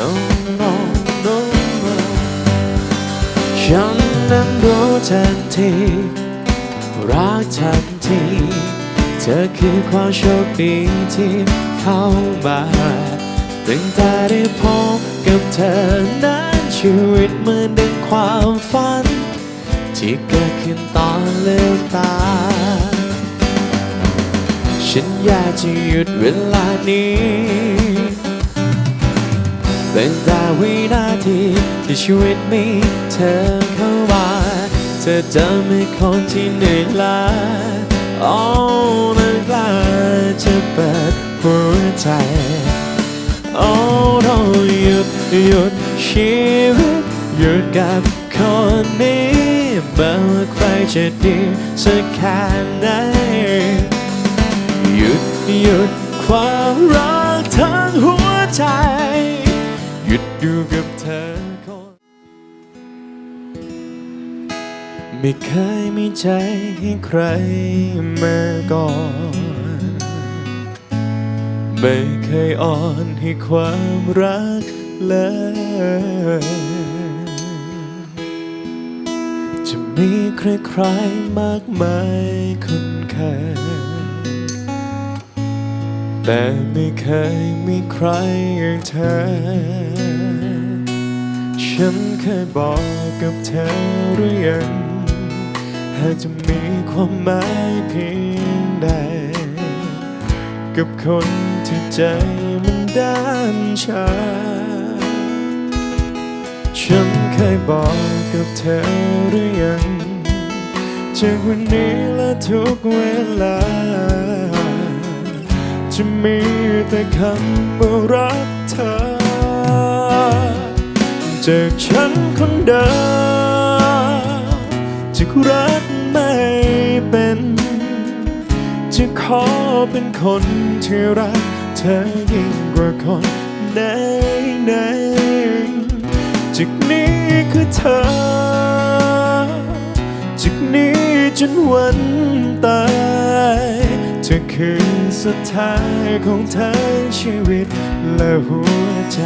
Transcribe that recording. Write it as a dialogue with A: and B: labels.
A: no no no no ฉันนั้นรู้ทันทีรักทันที เธอคือความโชคดีที่เข้ามาตั้งแต่ได้พบกับเธอนั้นชีวิตเหมือนดังความฝัน ที่เกิดขึ้นตอนเลืมตา ฉันอยากจะหยุดเวลานี้ เป็นแต่วินาทีที่ชีวิตมีเธอเข้ามาเธอจะไม่คนที่เหนื่อยล้าโอ้นั้นกล้าจะเปิดหัวใจโอ้ต้องหยุดหยุดชีวิตหยุดกับคนนี้ไม่ว่าใครจะดีสักแค่ไหนหยุดหยุดความรัก หยุดอยู่กับเธอคนไม่เคยมีใจให้ใครมาก่อนไม่เคยอ่อนให้ความรักเลยจะมีใครๆมากมายคุ้นเคยแต่ไม่เคยมีใครอย่างเธอ ฉันเคยบอกกับเธอหรือยังหากจะมีความหมายเพียงใด กับคนที่ใจมันด้านชา ฉันเคยบอกกับเธอหรือยังจากวันนี้และทุกเวลา จะมีแต่คำว่ารัก จากฉันคนเดิมจากรักไม่เป็น จะขอเป็นคนที่รักเธอยิ่งกว่าคนไหนไหนๆจากนี้คือเธอ จากนี้จนวันตายเธอคือสุดท้ายของทั้งชีวิตและหัวใจ